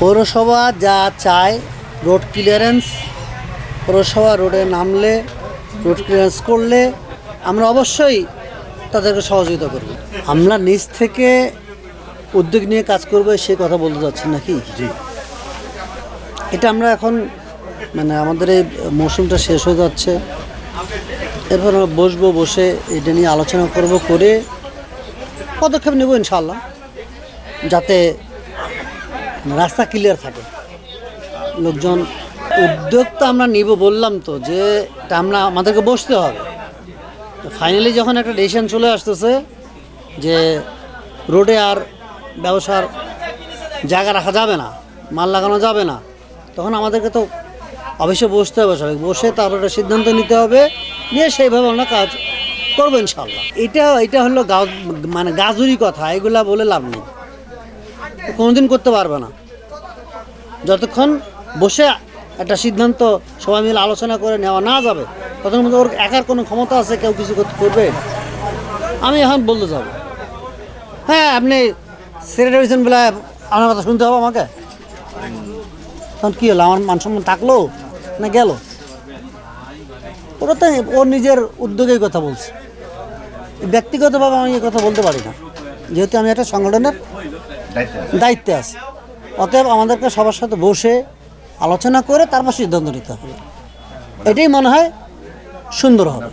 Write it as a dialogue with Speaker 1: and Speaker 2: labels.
Speaker 1: পৌরসভা যা চায় রোড ক্লিয়ারেন্স পৌরসভা রোডে নামলে রোড ক্লিয়ারেন্স করলে আমরা অবশ্যই তাদেরকে সহযোগিতা করব। আমরা নিজ থেকে উদ্যোগ নিয়ে কাজ করব সে কথা বলতে যাচ্ছেন নাকি? জি। এটা আমরা এখন মানে আমাদের এই মৌসুমটা শেষ হয়ে যাচ্ছে। এরপর আমরা বসবো বসে এটা নিয়ে আলোচনা করব করে পদক্ষেপ নেব ইনশাল্লাহ যাতে রাস্তা ক্লিয়ার থাকে। লোকজন উদ্যোগ তো আমরা নিব বললাম তো যে আমরা, আমাদেরকে বসতে হবে। ফাইনালি যখন একটা ডিসিশন চলে আসতেছে যে রোডে আর ব্যবসার জায়গা রাখা যাবে না, মাল লাগানো যাবে না, তখন আমাদেরকে তো অবশ্যই বসতে হবে সবাই। বসে তারপর একটা সিদ্ধান্ত নিতে হবে, নিয়ে সেইভাবে আমরা কাজ করব ইনশাল্লাহ এটা এটা হলো গাও মানে গাজুরি কথা, এগুলা বলে লাভ নেই। কোনোদিন করতে পারবে না। যতক্ষণ বসে একটা সিদ্ধান্ত সবাই মিলে আলোচনা করে নেওয়া না যাবে, ততক্ষণ পর্যন্ত ওর একার কোনো ক্ষমতা আছে, কেউ কিছু করবে? আমি এখন বলতে যাব। হ্যাঁ আপনি সেক্রেটারি হয়েছেন বলে আমার কথা শুনতে হবে আমাকে। তখন কী হলো? আমার মান সম্মান থাকল না গেল? ওরা তো ওর নিজের উদ্যোগেই কথা বলছে। ব্যক্তিগতভাবে আমি এই কথা বলতে পারি না। যেহেতু আমি একটা সংগঠনের দায়িত্বে আছে। অতএব আমাদেরকে সবার সাথে বসে আলোচনা করে তারপর সিদ্ধান্ত নিতে হবে। এটাই মনে হয় সুন্দর হবে।